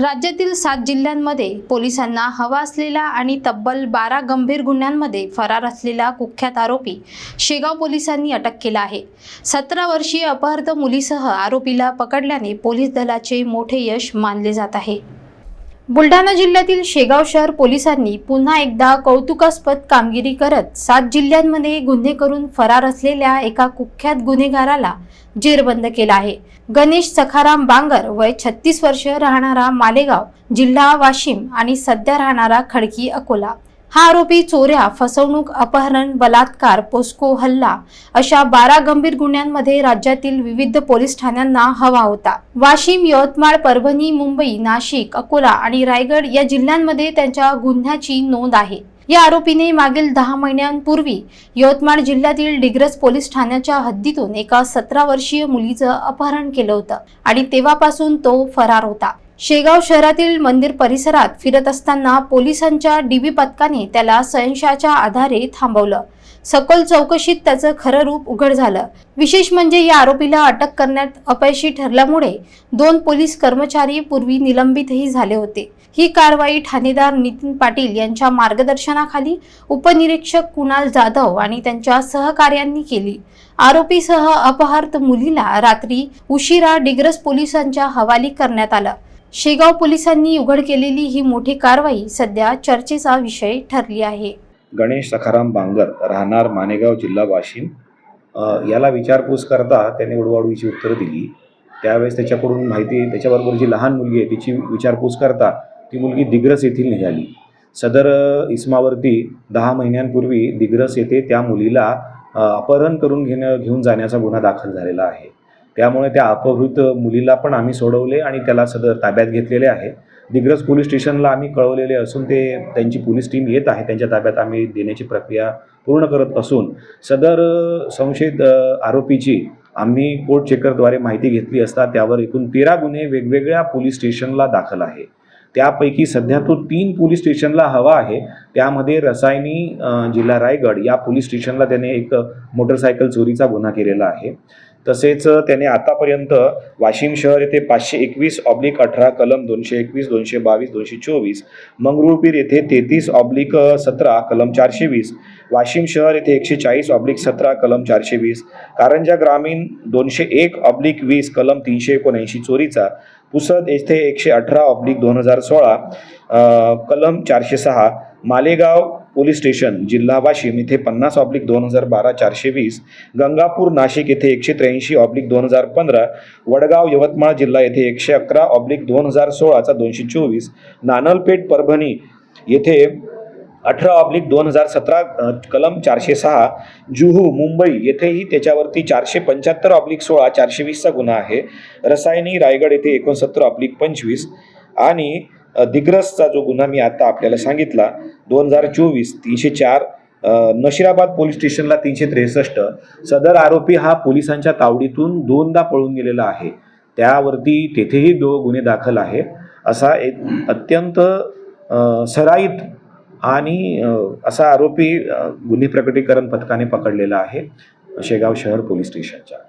राज्यातील सात जिल्ह्यांमध्ये पोलिसांना हवा असलेला आणि तब्बल बारा गंभीर गुन्ह्यांमध्ये फरार असलेला कुख्यात आरोपी शेगाव पोलिसांनी अटक केला आहे. सतरा वर्षीय अपहृत मुलीसह आरोपीला पकडल्याने पोलीस दलाचे मोठे यश मानले जात आहे. बुलढाणा जिल्ह्यातील शेगाव शहर पोलिसांनी पुन्हा एकदा कौतुकास्पद कामगिरी करत सात जिल्ह्यांमध्ये गुन्हे करून फरार असलेल्या एका कुख्यात गुन्हेगाराला जेरबंद केला आहे. गणेश सखाराम बांगर वय छत्तीस वर्ष राहणारा मालेगाव जिल्हा वाशिम आणि सध्या राहणारा खडकी अकोला. हा आरोपी चोऱ्या फसवणूक अपहरण बलात्कार पोस्को हल्ला अशा बारा गंभीर गुन्ह्यांमध्ये राज्यातील विविध पोलीस ठाण्यांना हवा होता. वाशिम यवतमाळ परभणी मुंबई नाशिक अकोला आणि रायगड या जिल्ह्यांमध्ये त्यांच्या गुन्ह्याची नोंद आहे. या आरोपीने मागील दहा महिन्यांपूर्वी यवतमाळ जिल्ह्यातील डिग्रस पोलीस ठाण्याच्या हद्दीतून एका सतरा वर्षीय मुलीचं अपहरण केलं होतं आणि तेव्हापासून तो फरार होता. शेगाव शहरातील मंदिर परिसरात फिरत असताना पोलिसांच्या डीबी पथकाने त्याला संशयाच्या आधारे थांबवलं. सखोल चौकशीत त्याचं खरं रूप उघड झालं. विशेष म्हणजे या आरोपीला अटक करण्यात अपयशी ठरल्यामुळे दोन पोलीस कर्मचारी पूर्वी निलंबितही झाले होते. ही कारवाई ठाणेदार नितीन पाटील यांच्या मार्गदर्शनाखाली उपनिरीक्षक कुणाल जाधव आणि त्यांच्या सहकार्यांनी केली. आरोपीसह अपहृत मुलीला रात्री उशिरा डिग्रस पोलिसांच्या हवाली करण्यात आलं. शेगाव पोलिसांनी उघड केलेली ही मोठी कारवाई सध्या चर्चेचा विषय ठरली आहे. गणेश सखाराम बांगर राहणार मानेगाव जिल्हा वाशिम. अ, याला विचारपूस करता त्याने उडवाउडवीची उत्तरं दिली. त्यावेळेस त्याच्याकडून माहिती त्याच्याबरोबर जी लहान मुलगी आहे तिची विचारपूस करता ती मुलगी दिग्रस येथील निघाली. सदर अ, दहा महिन्यांपूर्वी दिग्रस येथे त्या मुलीला अ, अपहरण करून घेणं घेऊन जाण्याचा गुन्हा दाखल झालेला आहे. त्यामुळे त्या अपहृत मुलीला पण आम्ही सोडवले आणि त्याला सदर ताब्यात घेतलेले आहे. दिग्रज पोलीस स्टेशनला आम्ही कळवलेले असून ते त्यांची पोलीस टीम येत आहे. त्यांच्या ताब्यात आम्ही देण्याची प्रक्रिया पूर्ण करत असून सदर संशयित आरोपीची आम्ही कोर्ट चेकरद्वारे माहिती घेतली असता त्यावर एकूण तेरा गुन्हे वेगवेगळ्या पोलीस स्टेशनला दाखल आहे. त्यापैकी सध्या तो तीन पोलीस स्टेशनला हवा आहे. त्यामध्ये रसायनी जिल्हा रायगड या पोलीस स्टेशनला त्याने एक मोटरसायकल चोरीचा गुन्हा केलेला आहे. तसेच त्याने आतापर्यंत वाशिम शहर येथे पाचशे एकवीस ऑब्लिक अठरा कलम दोनशे एकवीस दोनशे बावीस दोनशे चोवीस मंगरुळपीर येथे तेहतीस ऑब्लिक सतरा कलम चारशे वीस वाशिम शहर येथे एकशे चाळीस ऑब्लिक सतरा कलम चारशे वीस कारंजा ग्रामीण दोनशे एक ऑब्लिक वीस कलम तीनशे एकोणऐंशी चोरीचा पुसद येथे एकशे अठरा ऑब्लिक दोन हजार सोळा कलम चारशे सहा मालेगाव पोलीस स्टेशन जिल्हा वाशिम येथे पन्नास ऑब्लिक दोन हजार बारा चारशे वीस गंगापूर नाशिक येथे एकशे त्र्याऐंशी ऑब्लिक दोन हजार पंधरा वडगाव यवतमाळ जिल्हा येथे एकशे अकरा ऑब्लिक दोन हजार सोळाचा दोनशे चोवीस नानलपेठ परभणी येथे अठरा ऑब्लिक दोन हजार सतरा कलम चारशे सहा जुहू मुंबई येथेही त्याच्यावरती चारशे पंच्याहत्तर ऑब्लिक सोळा चारशे वीसचा गुन्हा आहे. रसायनी रायगड येथे एकोणसत्तर ऑब्लिक पंचवीस आणि दिग्रसचा जो गुन्हा मी आता आपल्याला सांगितला दोन हजार चोवीस तीनशे चार नशिराबाद पोलीस स्टेशनला तीनशे त्रेसष्ट सदर आरोपी हा पोलिसांच्या तावडीतून दोनदा पळून गेलेला आहे. त्यावरती तेथेही दो गुन्हे दाखल आहे. असा एक अत्यंत सराईत आणि असा आरोपी गुन्हे प्रकटीकरण पथकाने पकडलेला आहे. शेगाव शहर पोलीस स्टेशनच्या.